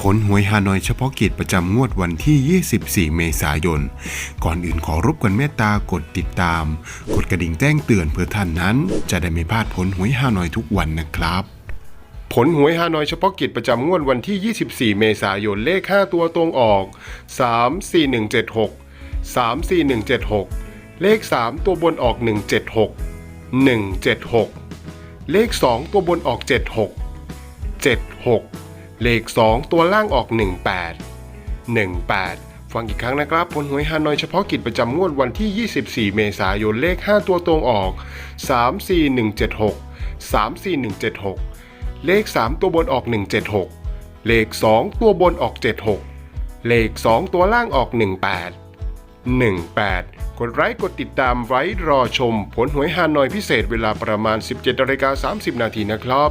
ผลหวยฮานอยเฉพาะกิจประจำงวดวันที่ 24 เมษายน ก่อนอื่นขอรบกวนเมตตากดติดตาม กดกระดิ่งแจ้งเตือนเพื่อท่านนั้น จะได้ไม่พลาดผลหวยฮานอยทุกวันนะครับผลหวยฮานอยเฉพาะกิจประจำงวดวันที่ 24 เมษายนเลข 5 ตัวตรงออก 34176 34176 เลข 3 ตัวบนออก 176 176 เลข 2 ตัวบนออก 76 76 เลข 2 ตัวล่างออก 18 18 ฟังอีกครั้งนะครับ ผลหวยฮานอยเฉพาะกิจประจำงวดวันที่ 24 เมษายนเลข 5 ตัวตรงออก 34176 34176 เลข 3 ตัวบนออก 176 เลข 2 ตัวบนออก 76 เลข 2 ตัวล่างออก 18 18 กดไลค์กดติดตามไว้รอชม ผลหวยฮานอยพิเศษเวลาประมาณ 17นาฬิกา30 นาทีนะครับ